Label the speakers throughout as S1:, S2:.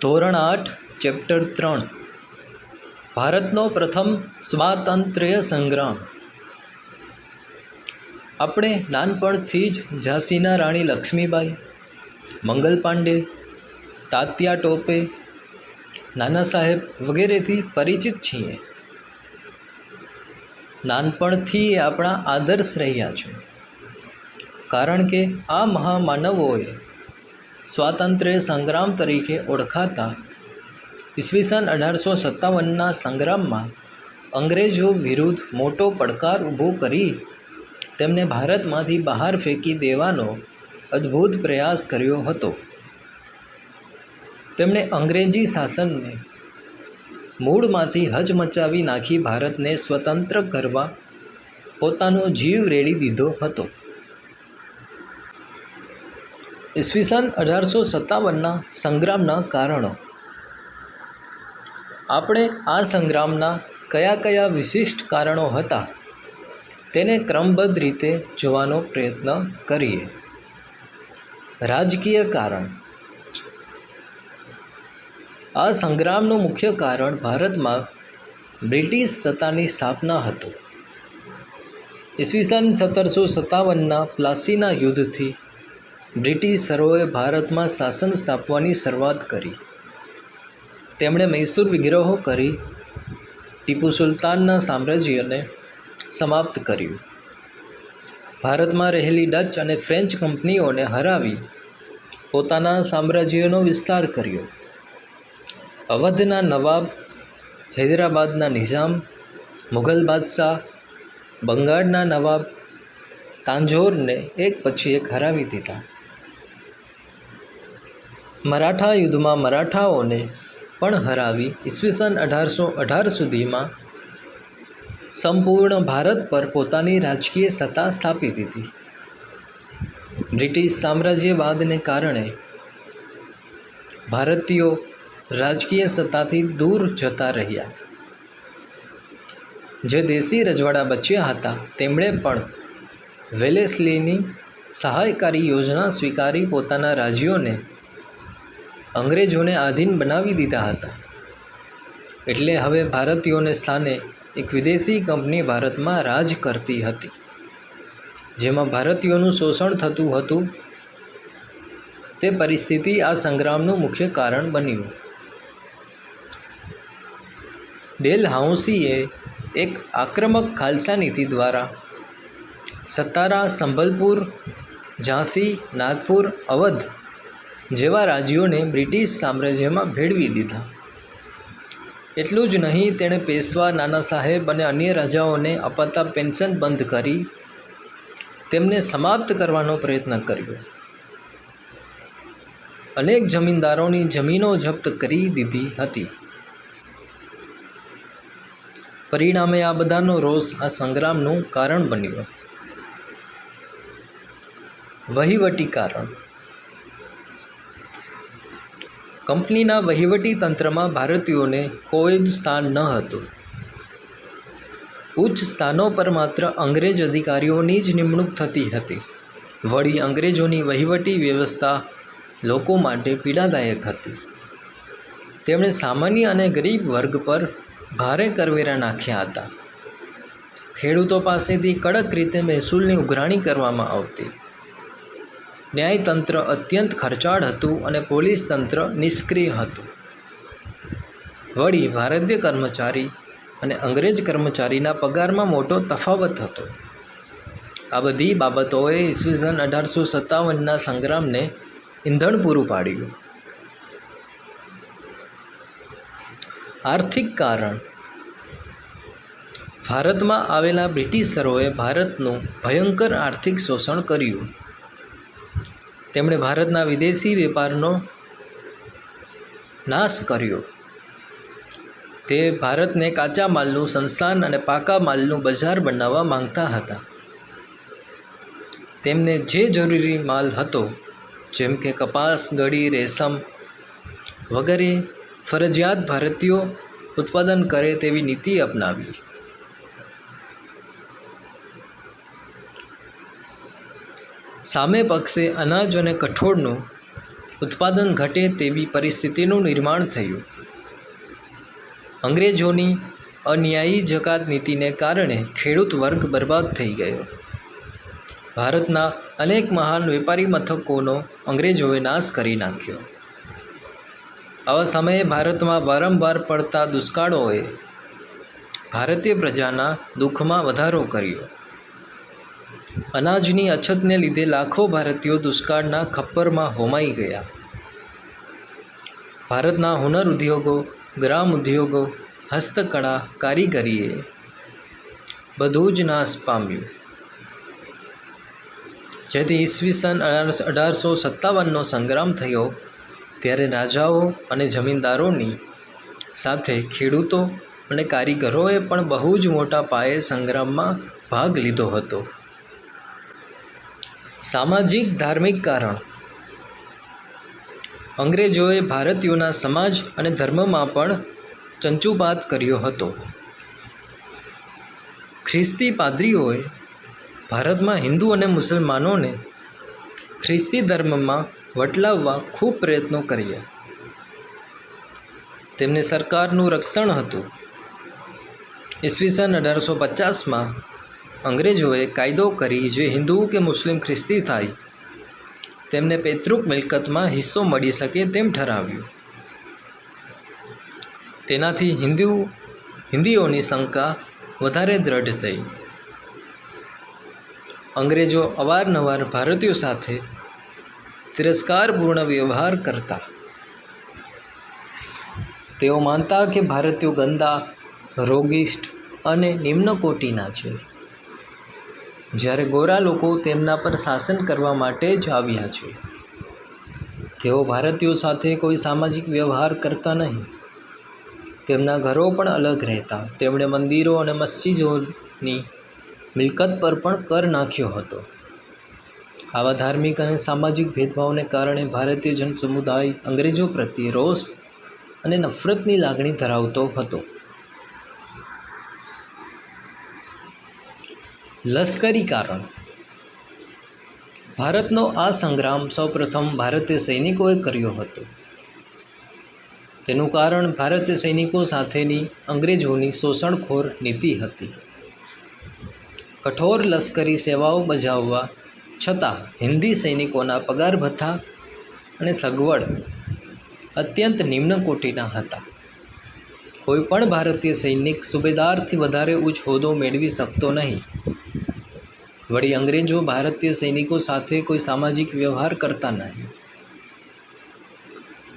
S1: ધોરણ આઠ ચેપ્ટર ત્રણ. ભારતનો પ્રથમ સ્વાતંત્ર્ય સંગ્રામ. આપણે નાનપણથી જ ઝાંસીના રાણી લક્ષ્મીબાઈ, મંગલ પાંડે, તાત્યા ટોપે, નાના સાહેબ વગેરેથી પરિચિત છીએ. નાનપણથી એ આપણા આદર્શ રહ્યા છે. કારણ કે આ મહામાનવોએ સ્વાતંત્ર્ય સંગ્રામ તરીકે ઓળખાતા ઈસવીસન અઢારસો સત્તાવનના સંગ્રામમાં અંગ્રેજો વિરુદ્ધ મોટો પડકાર ઊભો કરી તેમને ભારતમાંથી બહાર ફેંકી દેવાનો અદ્ભુત પ્રયાસ કર્યો હતો. તેમણે અંગ્રેજી શાસનને મૂળમાંથી હચમચાવી નાખી ભારતને સ્વતંત્ર કરવા પોતાનો જીવ રેડી દીધો હતો. ઈસવીસન અઢારસો સત્તાવનના સંગ્રામના કારણો. આપણે આ સંગ્રામના કયા કયા વિશિષ્ટ કારણો હતા તેને ક્રમબદ્ધ રીતે જોવાનો પ્રયત્ન કરીએ. રાજકીય કારણ. આ સંગ્રામનું મુખ્ય કારણ ભારતમાં બ્રિટિશ સત્તાની સ્થાપના હતું. ઈસવીસન સત્તરસો સત્તાવનના પ્લાસીના યુદ્ધથી બ્રિટિશરોએ ભારતમાં શાસન સ્થાપવાની શરૂઆત કરી. તેમણે મૈસૂર વિગ્રહો કરી, ટીપુ સુલતાનના સામ્રાજ્યને સમાપ્ત કર્યું. ભારતમાં રહેલી ડચ અને ફ્રેન્ચ કંપનીઓને હરાવી પોતાના સામ્રાજ્યનો વિસ્તાર કર્યો. અવધના નવાબ હૈદરાબાદના નિઝામ, મુઘલ બાદશાહ, બંગાળના નવાબ તાંજોરને એક પછી એક હરાવી દીધા. મરાઠા યુદ્ધમાં મરાઠાઓને પણ હરાવી ઈસવીસન અઢારસો અઢાર સુધીમાં સંપૂર્ણ ભારત પર પોતાની રાજકીય સત્તા સ્થાપી દીધી. બ્રિટિશ સામ્રાજ્યવાદને કારણે ભારતીયો રાજકીય સત્તાથી દૂર જતા રહ્યા. જે દેશી રજવાડા બચ્યા હતા, તેમણે પણ વેલેસ્લીની સહાયકારી યોજના સ્વીકારી પોતાના રાજ્યોને અંગ્રેજોને આધીન બનાવી દીધા હતા. એટલે હવે ભારતીયોને સ્થાને એક વિદેશી કંપની ભારતમાં રાજ કરતી હતી. જેમાં ભારતીયોનું શોષણ થતું હતું. તે પરિસ્થિતિ આ સંગ્રામનું મુખ્ય કારણ બન્યું. ડેલ હાઉસીએ એક આક્રમક ખાલસા નીતિ દ્વારા સતારા સંભલપુર ઝાંસી, નાગપુર, અવધ જેવા રાજ્યોને બ્રિટિશ સામ્રાજ્યમાં ભેળવી દીધા. એટલું જ નહીં, તેણે પેશવા નાના સાહેબ અને અન્ય રાજાઓને અપાતા પેન્શન બંધ કરી તેમને સમાપ્ત કરવાનો પ્રયત્ન કર્યો. અનેક જમીનદારોની જમીનો જપ્ત કરી દીધી હતી. પરિણામે આ બધાનો રોષ આ સંગ્રામનું કારણ બન્યું. વહીવટી કારણ. કંપનીના વહીવટી તંત્રમાં ભારતીયોને કોઈ જ સ્થાન ન હતું. ઉચ્ચ સ્થાનો પર માત્ર અંગ્રેજ અધિકારીઓની જ નિમણૂક થતી હતી. વળી અંગ્રેજોની વહીવટી વ્યવસ્થા લોકો માટે પીડાદાયક હતી. તેમણે સામાન્ય અને ગરીબ વર્ગ પર ભારે કરવેરા નાખ્યા હતા. ખેડૂતો પાસેથી કડક રીતે મહેસૂલની ઉઘરાણી કરવામાં આવતી. ન્યાયતંત્ર અત્યંત ખર્ચાળ હતું અને પોલીસ તંત્ર નિષ્ક્રિય હતું. વળી ભારતીય કર્મચારી અને અંગ્રેજ કર્મચારીના પગારમાં મોટો તફાવત હતો. આ બધી બાબતોએ ઈસવીસન અઢારસો સત્તાવનના સંગ્રામને ઈંધણ પૂરું પાડ્યું. આર્થિક કારણ. ભારતમાં આવેલા બ્રિટિશરોએ ભારતનું ભયંકર આર્થિક શોષણ કર્યું. તેમણે ભારતના વિદેશી વેપારનો નાશ કર્યો. તે ભારતને કાચા માલનું સંસ્થાન અને પાકા માલનું બજાર બનાવવા માંગતા હતા. તેમને જે જરૂરી માલ હતો, જેમ કે કપાસ ગળી રેશમ વગેરે ફરજિયાત ભારતીયો ઉત્પાદન કરે તેવી નીતિ અપનાવી. સામે પક્ષે અનાજ અને કઠોળનું ઉત્પાદન ઘટે તેવી પરિસ્થિતિનું નિર્માણ થયું. અંગ્રેજોની અન્યાયી જકાત નીતિને કારણે ખેડૂત વર્ગ બરબાદ થઈ ગયો. ભારતના અનેક મહાન વેપારી મથકોનો અંગ્રેજોએ નાશ કરી નાખ્યો. આવા સમયે ભારતમાં વારંવાર પડતા દુષ્કાળોએ ભારતીય પ્રજાના દુઃખમાં વધારો કર્યો. અનાજની અછતને લીધે લાખો ભારતીયો દુષ્કાળના ખપ્પરમાં હોમાઈ ગયા. ભારતના હુનર ઉદ્યોગો, ગ્રામ ઉદ્યોગો, હસ્તકળા, કારીગરીએ બધું જ નાશ પામ્યું. જેથી ઈસવીસન અઢારસો સત્તાવનનો સંગ્રામ થયો, ત્યારે રાજાઓ અને જમીનદારોની સાથે ખેડૂતો અને કારીગરોએ પણ બહુ જ મોટા પાયે સંગ્રામમાં ભાગ લીધો હતો. સામાજિક ધાર્મિક કારણ. અંગ્રેજોએ ભારતીયોના સમાજ અને ધર્મમાં પણ ચંચુપાત કર્યો હતો. ખ્રિસ્તી પાદરીઓએ ભારતમાં હિન્દુ અને મુસલમાનોને ખ્રિસ્તી ધર્મમાં વટલાવવા ખૂબ પ્રયત્નો કર્યા. તેમને સરકારનું રક્ષણ હતું. ઈસવીસન અઢારસો પચાસમાં અંગ્રેજોએ કાયદો કરી જે હિન્દુ કે મુસ્લિમ ખ્રિસ્તી થાય, તેમને પૈતૃક મિલકતમાં હિસ્સો મળી શકે તેમ ઠરાવ્યું. તેનાથી હિન્દુ, હિન્દીઓની શંકા વધારે દ્રઢ થઈ. અંગ્રેજો અવારનવાર ભારતીયો સાથે તિરસ્કારપૂર્ણ વ્યવહાર કરતા. તેઓ માનતા કે ભારતીયો ગંદા, રોગિષ્ટ અને નિમ્ન કોટીના છે. જ્યારે ગોરા લોકો તેમના પર શાસન કરવા માટે જ આવ્યા છે. તેઓ ભારતીયો સાથે કોઈ સામાજિક વ્યવહાર કરતા નહીં. તેમના ઘરો પણ અલગ રહેતા. તેમણે મંદિરો અને મસ્જિદોની મિલકત પર પણ કર નાખ્યો હતો. આવા ધાર્મિક અને સામાજિક ભેદભાવને કારણે ભારતીય જન સમુદાય અંગ્રેજો પ્રત્યે રોષ અને નફરતની લાગણી ધરાવતો હતો. લશ્કરી કારણ. ભારતનો આ સંગ્રામ સૌપ્રથમ ભારતીય સૈનિકોએ કર્યો હતો. તેનું કારણ ભારતીય સૈનિકો સાથેની અંગ્રેજોની શોષણખોર નીતિ હતી. કઠોર લશ્કરી સેવાઓ બજાવવા છતાં હિન્દી સૈનિકોના પગાર ભથ્થા અને સગવડ અત્યંત નિમ્ન કોટીના હતા. કોઈ પણ ભારતીય સૈનિક સુબેદારથી વધારે ઉચ્ચ હોદ્દો મેળવી શકતો નહીં. વળી અંગ્રેજો ભારતીય સૈનિકો સાથે કોઈ સામાજિક વ્યવહાર કરતા નહીં.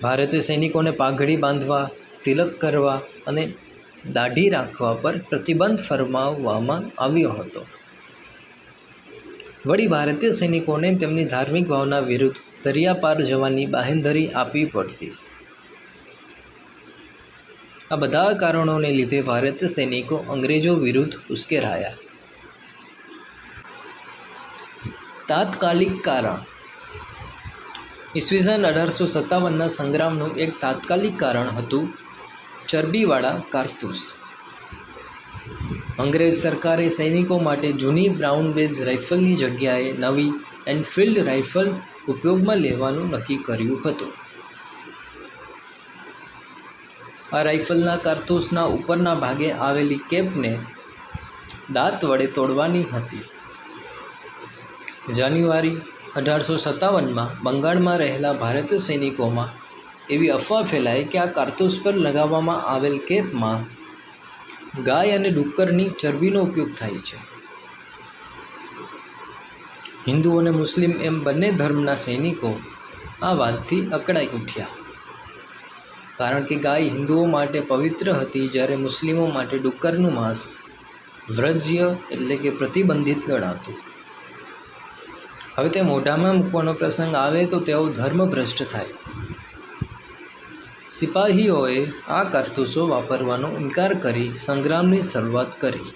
S1: ભારતીય સૈનિકોને પાઘડી બાંધવા, તિલક કરવા અને દાઢી રાખવા પર પ્રતિબંધ ફરમાવવામાં આવ્યો હતો. વળી ભારતીય સૈનિકોને તેમની ધાર્મિક ભાવના વિરુદ્ધ દરિયા પાર જવાની બાહેંધરી આપવી પડતી. આ બધા કારણોને લીધે ભારતીય સૈનિકો અંગ્રેજો વિરુદ્ધ ઉશ્કેરાયા. તાત્કાલિક કારણ. ઈસવીસન અઢારસો સત્તાવનના સંગ્રામનું એક તાત્કાલિક કારણ હતું ચરબીવાળા કારતૂસ. અંગ્રેજ સરકારે સૈનિકો માટે જૂની બ્રાઉન બેઝ રાઇફલની જગ્યાએ નવી એનફિલ્ડ રાઇફલ ઉપયોગમાં લેવાનું નક્કી કર્યું હતું. આ રાઇફલના કારતૂસના ઉપરના ભાગે આવેલી કેપને દાંત વડે તોડવાની હતી. જાન્યુઆરી અઢારસો સત્તાવનમાં બંગાળમાં રહેલા ભારતીય સૈનિકોમાં એવી અફવા ફેલાઈ કે આ કારતૂસ પર લગાવવામાં આવેલ કેપમાં ગાય અને ડુક્કરની ચરબીનો ઉપયોગ થાય છે. હિન્દુ અને મુસ્લિમ એમ બંને ધર્મના સૈનિકો આ વાતથી અકળાઈ ઉઠ્યા. કારણ કે ગાય હિન્દુઓ માટે પવિત્ર હતી, જ્યારે મુસ્લિમો માટે ડુક્કરનું માંસ વ્રજ્ય એટલે કે પ્રતિબંધિત ગણાતું. હવે તે મોઢામાં મૂકવાનો પ્રસંગ આવે તો તેઓ ધર્મભ્રષ્ટ થાય. સિપાહીઓએ આ કારતૂસો વાપરવાનો ઇનકાર કરી સંગ્રામની શરૂઆત કરી.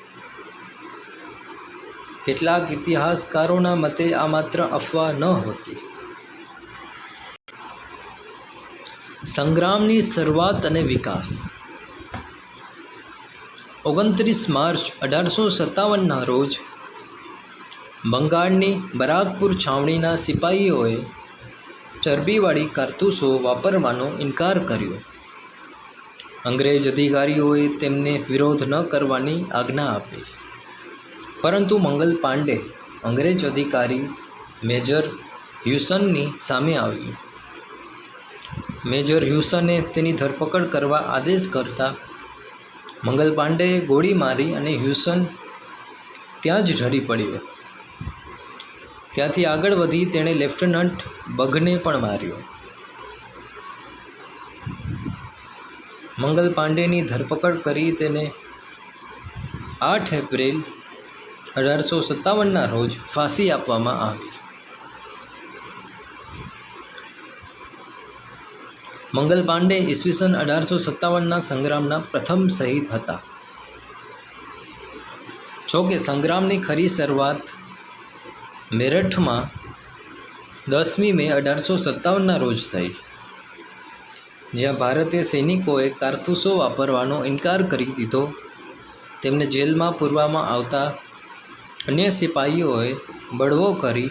S1: કેટલાક ઇતિહાસકારોના મતે આ માત્ર અફવા ન હતી. સંગ્રામની શરૂઆત અને વિકાસ. ઓગણત્રીસ માર્ચ અઢારસો સત્તાવનના રોજ બંગાળની બરાકપુર છાવણીના સિપાહીઓએ ચરબીવાળી કારતૂસો વાપરવાનો ઇનકાર કર્યો. અંગ્રેજ અધિકારીઓએ તેમને વિરોધ ન કરવાની આજ્ઞા આપી. પરંતુ મંગલ પાંડે અંગ્રેજ અધિકારી મેજર હ્યુસનની સામે આવ્યું. મેજર હ્યુસને તેની ધરપકડ કરવા આદેશ કરતા મંગલ પાંડેએ ગોળી મારી અને હ્યુસન ત્યાં જ ઢળી પડ્યો. ત્યાંથી આગળ વધી તેણે લેફ્ટનન્ટ બઘને પણ માર્યો. મંગલ પાંડેની ધરપકડ કરી તેને આઠ એપ્રિલ અઢારસો સત્તાવનના રોજ ફાંસી આપવામાં આવી. મંગલ પાંડે ઈસવીસન અઢારસો સત્તાવનના સંગ્રામના પ્રથમ શહીદ હતા. જોકે સંગ્રામની ખરી શરૂઆત મેરઠમાં દસમી મે અઢારસો સત્તાવનના રોજ થઈ. જ્યાં ભારતીય સૈનિકોએ કારતૂસો વાપરવાનો ઇનકાર કરી દીધો. તેમને જેલમાં પૂરવામાં આવતા અન્ય સિપાહીઓએ બળવો કરી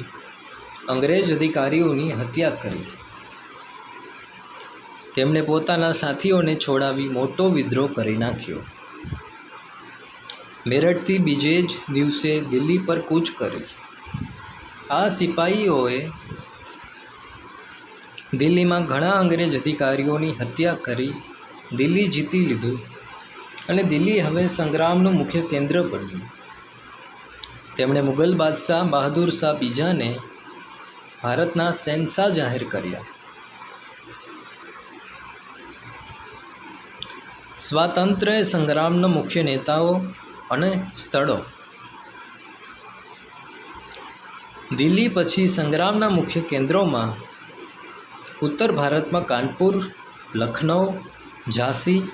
S1: અંગ્રેજ અધિકારીઓની હત્યા કરી. તેમણે પોતાના સાથીઓને છોડાવી મોટો વિદ્રોહ કરી નાખ્યો. મેરઠથી બીજે જ દિવસે દિલ્હી પર કૂચ કરી. આ સિપાહીઓએ દિલ્હીમાં ઘણા અંગ્રેજ અધિકારીઓની હત્યા કરી, દિલ્હી જીતી લીધું અને દિલ્હી હવે સંગ્રામનું મુખ્ય કેન્દ્ર બન્યું. તેમણે મુગલ બાદશાહ બહાદુર શાહ બીજાને ભારતના શહેનશાહ જાહેર કર્યા. સ્વાતંત્ર્ય સંગ્રામના મુખ્ય નેતાઓ અને સ્થળો દિલ્હી પછી સંગ્રામના મુખ્ય કેન્દ્રોમાં ઉત્તર ભારતમાં કાનપુર લખનઉ ઝાંસી,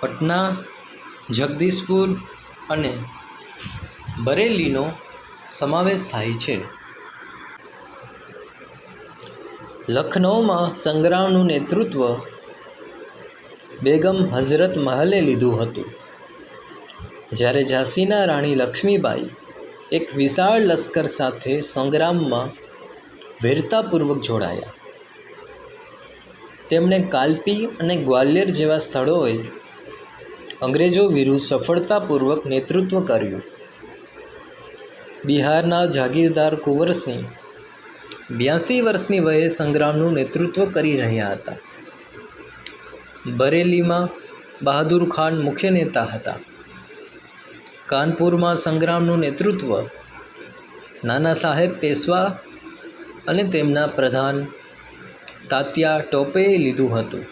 S1: પટના, જગદીશપુર અને બરેલીનો સમાવેશ થાય છે. લખનૌમાં સંગ્રામનું નેતૃત્વ બેગમ હઝરત મહલે લીધું હતું. જ્યારે ઝાંસીના રાણી લક્ષ્મીબાઈ એક વિશાળ લશ્કર સાથે સંગ્રામમાં વીરતાપૂર્વક જોડાયા. તેમણે કાલપી અને ગ્વાલિયર જેવા સ્થળોએ અંગ્રેજો વિરુદ્ધ સફળતાપૂર્વક નેતૃત્વ કર્યું. બિહારના જાગીરદાર કુંવરસિંહ બ્યાસી વર્ષની વયે સંગ્રામનું નેતૃત્વ કરી રહ્યા હતા. બરેલીમાં બહાદુર ખાન મુખ્ય નેતા હતા. કાનપુરમાં સંગ્રામનું નેતૃત્વ નાના સાહેબ પેશવા અને તેમના પ્રધાન તાત્યા ટોપેએ લીધું હતું.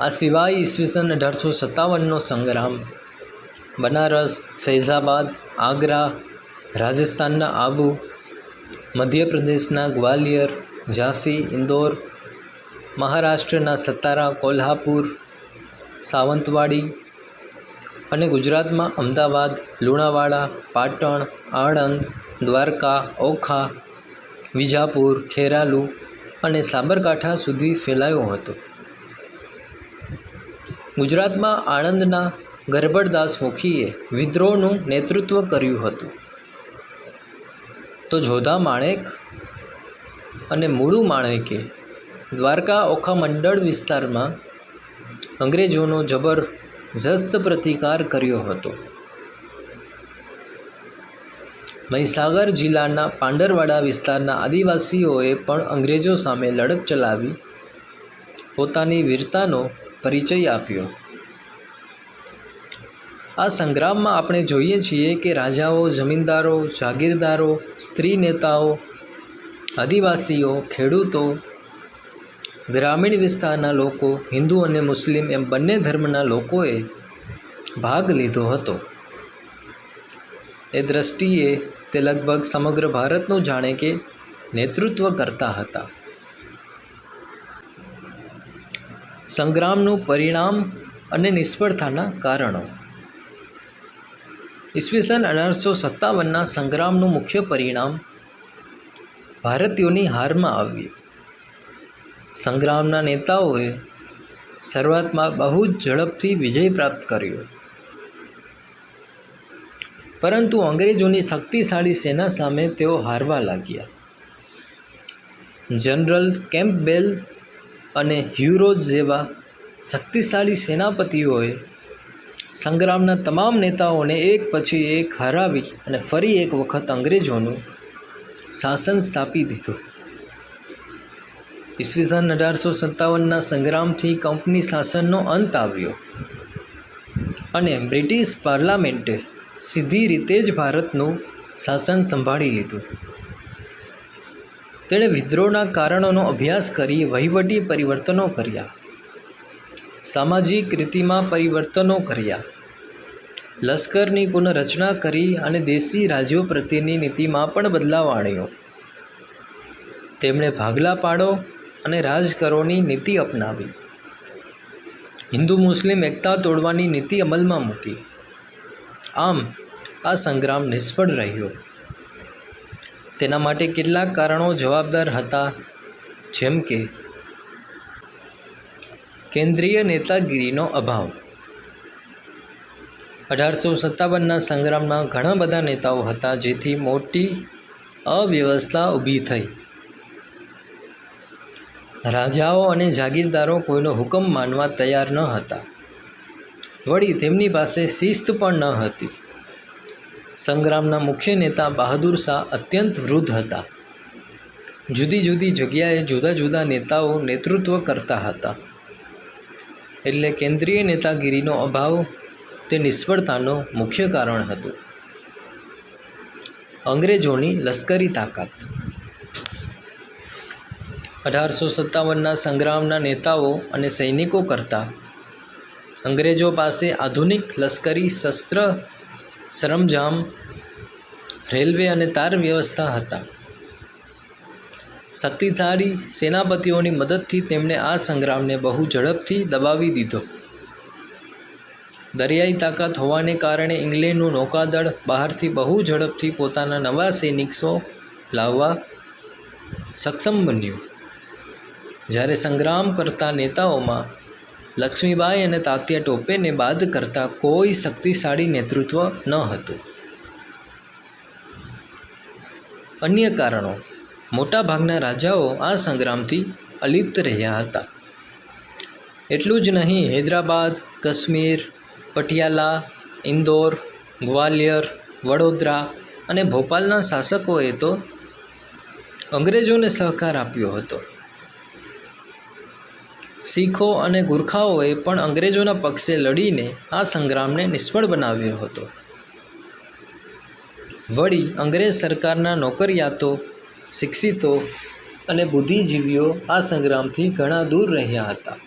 S1: આ સિવાય ઈસવીસન અઢારસો સત્તાવનનો સંગ્રામ, બનારસ, ફૈઝાબાદ, આગ્રા, રાજસ્થાનના આબુ, મધ્યપ્રદેશના ગ્વાલિયર, ઝાંસી, ઇન્દોર, મહારાષ્ટ્રના સતારા કોલ્હાપુર, સાવંતવાડી અને ગુજરાતમાં અમદાવાદ, લુણાવાડા, પાટણ, આણંદ, દ્વારકા, ઓખા, વિજાપુર, ખેરાલુ અને સાબરકાંઠા સુધી ફેલાયો હતો. ગુજરાતમાં આણંદના ગરબડદાસ મુખીએ વિદ્રોહનું નેતૃત્વ કર્યું હતું. તો જોધા માણેક અને મૂળુ માણેકે દ્વારકા ઓખા મંડળ વિસ્તારમાં અંગ્રેજોનો જબરજસ્ત પ્રતિકાર કર્યો હતો. મહીસાગર જિલ્લાના પાંડરવાડા વિસ્તારના આદિવાસીઓએ પણ અંગ્રેજો સામે લડત ચલાવી, પોતાની વીરતાનો પરિચય આપ્યો. આ સંગ્રામમાં આપણે જોઈએ છીએ કે રાજાઓ, જમીનદારો, જાગીરદારો, સ્ત્રી નેતાઓ, આદિવાસીઓ, ખેડૂતો ગ્રામીણ વિસ્તારના લોકો, હિન્દુ અને મુસ્લિમ એમ બંને ધર્મના લોકોએ ભાગ લીધો હતો. એ દ્રષ્ટિએ તે લગભગ સમગ્ર ભારતનું જાણે કે નેતૃત્વ કરતા હતા. સંગ્રામનું પરિણામ અને નિષ્ફળતાના કારણો. ઈસવીસન અઢારસો સત્તાવનના સંગ્રામનું મુખ્ય પરિણામ ભારતીયોની હારમાં આવ્યું. સંગ્રામના નેતાઓએ શરૂઆતમાં બહુ જ ઝડપથી વિજય પ્રાપ્ત કર્યો. પરંતુ અંગ્રેજોની શક્તિશાળી સેના સામે તેઓ હારવા લાગ્યા. જનરલ કેમ્પબેલ અને હ્યુરોઝ જેવા શક્તિશાળી સેનાપતિઓએ સંગ્રામના તમામ નેતાઓને એક પછી એક હરાવી અને ફરી એક વખત અંગ્રેજોનું શાસન સ્થાપી દીધું. ઈસવીસન અઢારસો સત્તાવનના સંગ્રામથી કંપની શાસનનો અંત આવ્યો. અને બ્રિટિશ પાર્લામેન્ટે સીધી રીતે જ ભારતનું શાસન સંભાળી લીધું. તેણે વિદ્રોહના કારણોનો અભ્યાસ કરી વહીવટી પરિવર્તનો કર્યા. સામાજિક રીતિમાં પરિવર્તનો કર્યા. લશ્કરની પુનઃરચના કરી અને દેશી રાજ્યો પ્રત્યેની નીતિમાં પણ બદલાવ આણ્યો. તેમણે ભાગલા પાડો અને રાજ કરોની નીતિ અપનાવી. હિન્દુ મુસ્લિમ એકતા તોડવાની નીતિ અમલમાં મૂકી. આમ, આ સંગ્રામ નિષ્ફળ રહ્યો. તેના માટે કેટલાક કારણો જવાબદાર હતા. જેમ કે, કેન્દ્રીય નેતાગીરીનો અભાવ. અઢારસો સત્તાવનના સંગ્રામમાં ઘણા બધા નેતાઓ હતા જેથી મોટી અવ્યવસ્થા ઊભી થઈ. રાજાઓ અને જાગીરદારો કોઈનો હુકમ માનવા તૈયાર ન હતા. વળી તેમની પાસે શિસ્ત પણ ન હતી. સંગ્રામના મુખ્ય નેતા બહાદુર શાહ અત્યંત વૃદ્ધ હતા. જુદી જુદી જગ્યાએ જુદા જુદા નેતાઓ નેતૃત્વ કરતા હતા. એટલે કેન્દ્રીય નેતાગીરીનો અભાવ તે નિષ્ફળતાનું મુખ્ય કારણ હતું. અંગ્રેજોની લશ્કરી તાકાત અઢારસો સત્તાવનના સંગ્રામના નેતાઓ અને સૈનિકો કરતાં. અંગ્રેજો પાસે આધુનિક લશ્કરી શસ્ત્ર, સરંજામ, રેલવે અને તાર વ્યવસ્થા હતા. શક્તિશાળી સેનાપતિઓની મદદથી તેમણે આ સંગ્રામને બહુ ઝડપથી દબાવી દીધો. દરિયાઈ તાકાત હોવાને કારણે ઇંગ્લેન્ડનું નૌકાદળ બહારથી બહુ ઝડપથી પોતાના નવા સૈનિકો લાવવા સક્ષમ બન્યું. જ્યારે સંગ્રામ કરતા નેતાઓમાં લક્ષ્મીબાઈ અને તાત્યા ટોપેને બાદ કરતા કોઈ શક્તિશાળી નેતૃત્વ ન હતું. અન્ય કારણો. મોટાભાગના રાજાઓ આ સંગ્રામથી અલિપ્ત રહ્યા હતા. એટલું જ નહીં, હૈદરાબાદ, કાશ્મીર, પટિયાલા, ઇન્દોર, ગ્વાલિયર, વડોદરા અને ભોપાલના શાસકોએ તો અંગ્રેજોને સહકાર આપ્યો હતો. શીખો અને ગુરખાઓએ પણ અંગ્રેજોના પક્ષે લડીને આ સંગ્રામને નિષ્ફળ બનાવ્યો હતો. વળી અંગ્રેજ સરકારના નોકરિયાતો, શિક્ષિતો અને બુદ્ધિજીવીઓ આ સંગ્રામથી ઘણા દૂર રહ્યા હતા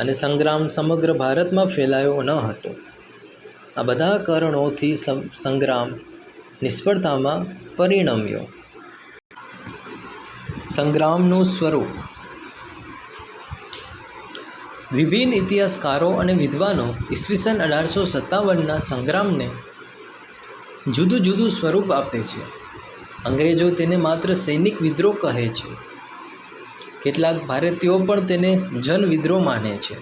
S1: અને સંગ્રામ સમગ્ર ભારતમાં ફેલાયો ન હતો. આ બધા કારણોથી સંગ્રામ નિષ્ફળતામાં પરિણમ્યો. સંગ્રામનું સ્વરૂપ વિભિન્ન ઇતિહાસકારો અને વિદ્વાનો ઈસવીસન અઢારસો સત્તાવનના સંગ્રામને જુદું જુદું સ્વરૂપ આપે છે. અંગ્રેજો તેને માત્ર સૈનિક વિદ્રોહ કહે છે. કેટલાક ભારતીયો પણ તેને જન વિદ્રોહ માને છે.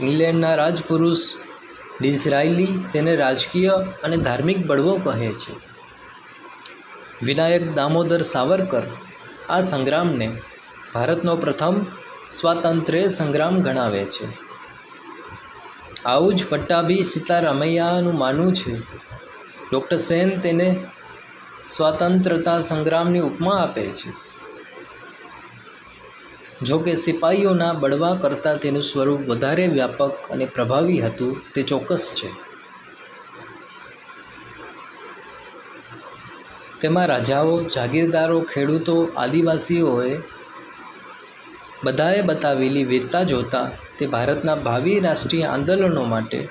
S1: ઇંગ્લેન્ડના રાજપુરુષ ડિઝરાયલી તેને રાજકીય અને ધાર્મિક બળવો કહે છે. વિનાયક દામોદર સાવરકર આ સંગ્રામને ભારતનો પ્રથમ સ્વાતંત્ર્ય સંગ્રામ ગણાવે છે. આવું જ પટ્ટાભી સીતારામૈયાનું માનવું છે. ડૉક્ટર સેન તેને સ્વાતંત્રતા સંગ્રામની ઉપમા આપે છે. જો કે સિપાહીઓના બળવા કરતાં તેનું સ્વરૂપ વધારે વ્યાપક અને પ્રભાવી હતું, તે ચોક્કસ છે. તેમાં રાજાઓ, જાગીરદારો, ખેડૂતો, આદિવાસીઓએ બધાએ બતાવેલી વીરતા જોતા તે ભારતના ભાવિ રાષ્ટ્રીય આંદોલનો માટે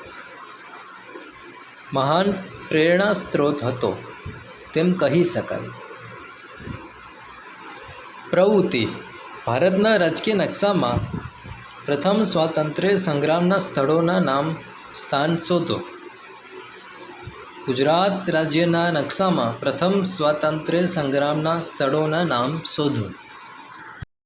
S1: મહાન પ્રેરણા સ્ત્રોત હતો તેમ કહી શકાય. પ્રવૃત્તિ. ભારતના રાજકીય નકશામાં પ્રથમ સ્વાતંત્ર્ય સંગ્રામના સ્થળોના નામ સ્થાન શોધો. ગુજરાત રાજ્યના નકશામાં પ્રથમ સ્વાતંત્ર્ય સંગ્રામના સ્થળોના નામ શોધો.